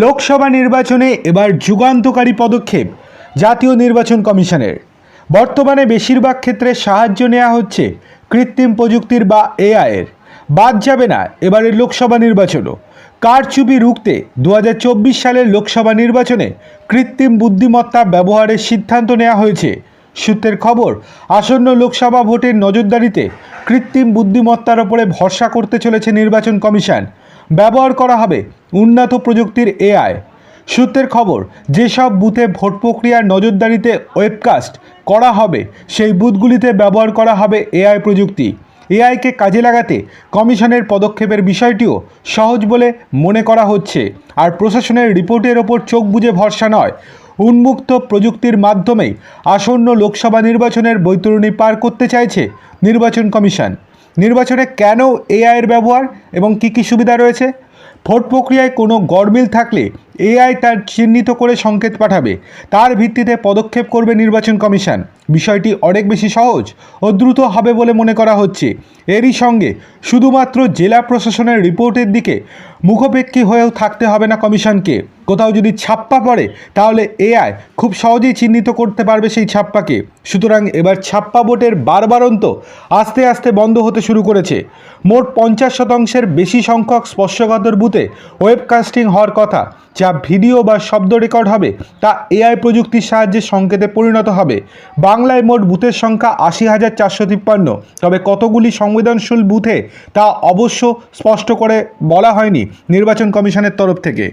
লোকসভা নির্বাচনে এবার যুগান্তকারী পদক্ষেপ, জাতীয় নির্বাচন কমিশনের। বর্তমানে বেশিরভাগ ক্ষেত্রে সাহায্য নেওয়া হচ্ছে কৃত্রিম প্রযুক্তির বা এআইয়ের। বাদ যাবে না এবারের লোকসভা নির্বাচনও। কারচুপি রুখতে দু হাজার চব্বিশ সালের লোকসভা নির্বাচনে কৃত্রিম বুদ্ধিমত্তা ব্যবহারের সিদ্ধান্ত নেওয়া হয়েছে। সূত্রের খবর, আসন্ন লোকসভা ভোটের নজরদারিতে কৃত্রিম বুদ্ধিমত্তার ওপরে ভরসা করতে চলেছে নির্বাচন কমিশন। ব্যবহার করা হবে উন্নত প্রযুক্তির এআই। সূত্রের খবর, যেসব বুথে ভোট প্রক্রিয়ার নজরদারিতে ওয়েবকাস্ট করা হবে, সেই বুথগুলিতে ব্যবহার করা হবে এআই প্রযুক্তি। এআইকে কাজে লাগাতে কমিশনের পদক্ষেপের বিষয়টিও সহজ বলে মনে করা হচ্ছে। আর প্রশাসনের রিপোর্টের ওপর চোখ বুজে ভরসা নয়। উন্মুক্ত প্রযুক্তির মাধ্যমেই আসন্ন লোকসভা নির্বাচনের বৈতরণী পার করতে চাইছে নির্বাচন কমিশন। নির্বাচনে কেন এআইয়ের ব্যবহার এবং কী কী সুবিধা রয়েছে? ভোট প্রক্রিয়ায় কোনো গরমিল থাকলে এআই তার চিহ্নিত করে সংকেত পাঠাবে। তার ভিত্তিতে পদক্ষেপ করবে নির্বাচন কমিশন। বিষয়টি অনেক বেশি সহজ ও দ্রুত হবে বলে মনে করা হচ্ছে। এরই সঙ্গে শুধুমাত্র জেলা প্রশাসনের রিপোর্টের দিকে মুখোপেক্ষী হয়েও থাকতে হবে না কমিশনকে। কোথাও যদি ছাপ্পা পড়ে, তাহলে এআই খুব সহজেই চিহ্নিত করতে পারবে সেই ছাপ্পাকে। সুতরাং এবার ছাপ্পা ভোটের বারবারন্ত আস্তে আস্তে বন্ধ হতে শুরু করেছে। মোট পঞ্চাশ শতাংশের বেশি সংখ্যক স্পর্শকাতর বুথে ওয়েবকাস্টিং হওয়ার কথা, যা ভিডিও বা শব্দ রেকর্ড হবে, তা এআই প্রযুক্তির সাহায্যে সংকেতে পরিণত হবে। বাংলায় মোট বুথের সংখ্যা আশি হাজার চারশো তিপ্পান্ন, তবে কতগুলি সংবেদনশীল বুথে তা অবশ্য স্পষ্ট করে বলা হয়নি নির্বাচন কমিশনের তরফ থেকে।